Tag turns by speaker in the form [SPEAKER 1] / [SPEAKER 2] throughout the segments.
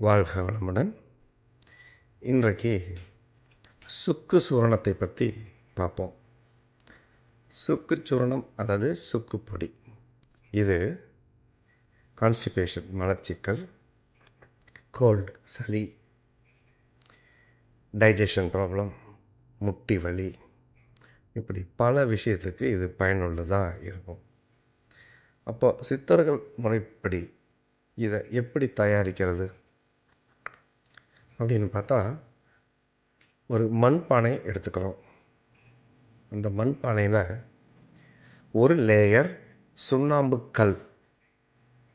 [SPEAKER 1] வாழ்க வளமுடன். இன்றைக்கு சுக்கு சூரணத்தை பற்றி பார்ப்போம். சுக்கு சூரணம் அல்லது சுக்கு பொடி இது கான்ஸ்டிபேஷன் மலச்சிக்கல் கோல்டு சளி டைஜஷன் ப்ராப்ளம் முட்டி வலி இப்படி பல விஷயத்துக்கு இது பயனுள்ளதாக இருக்கும். அப்போ சித்தர்கள் முறைப்படி இதை எப்படி தயாரிக்கிறது? அப்படின்னு பார்த்தா ஒரு மண்பானை எடுத்துக்கிறோம். அந்த மண்பானையில் ஒரு லேயர் சுண்ணாம்பு கல்.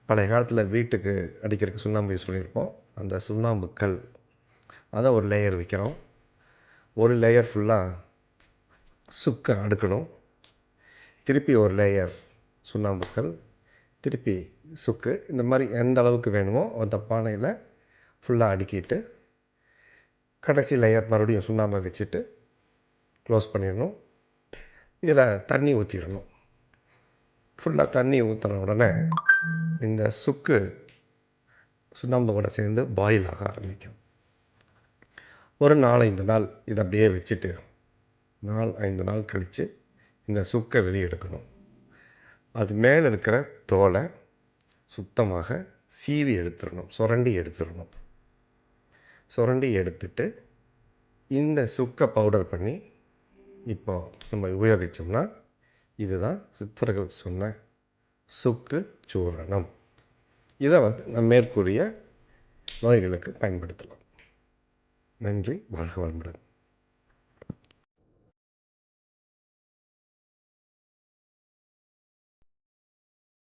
[SPEAKER 1] பழைய காலத்தில் வீட்டுக்கு அடிக்கிறதுக்கு சுண்ணாம்பு யூஸ் பண்ணியிருப்போம் அந்த சுண்ணாம்பு கல். அதை ஒரு லேயர் வைக்கிறோம். ஒரு லேயர் ஃபுல்லாக சுக்கை அடுக்கணும். திருப்பி ஒரு லேயர் சுண்ணாம்புக்கல் திருப்பி சுக்கு. இந்த மாதிரி எந்த அளவுக்கு வேணுமோ அந்த பானையில் ஃபுல்லாக அடுக்கிட்டு கடைசி லேயர் மறுபடியும் சுண்ணாம்பை வச்சுட்டு க்ளோஸ் பண்ணிடணும். இதில் தண்ணி ஊற்றிடணும் ஃபுல்லாக தண்ணி ஊற்றின உடனே இந்த சுக்கு சுண்ணாம்பு கூட சேர்ந்து பாயில் ஆக ஆரம்பிக்கும். ஒரு நாலஞ்சு நாள் இதை அப்படியே வச்சுட்டு நாள் ஐந்து நாள் கழித்து இந்த சுக்கை வெளியே எடுக்கணும். அது மேலே இருக்கிற தோலை சுத்தமாக சீவி எடுத்துடணும். சுரண்டி எடுத்துடணும். சுரண்டி எடுத்துட்டு இந்த சுக்கை பவுடர் பண்ணி இப்போ நம்ம உபயோகித்தோம்னா இதுதான் சித்தர்கள் சொன்ன சுக்கு சூரணம். இதை வந்து நம்ம மேற்கூறிய நோய்களுக்கு பயன்படுத்தலாம். நன்றி வாழ்க வளமுடன்.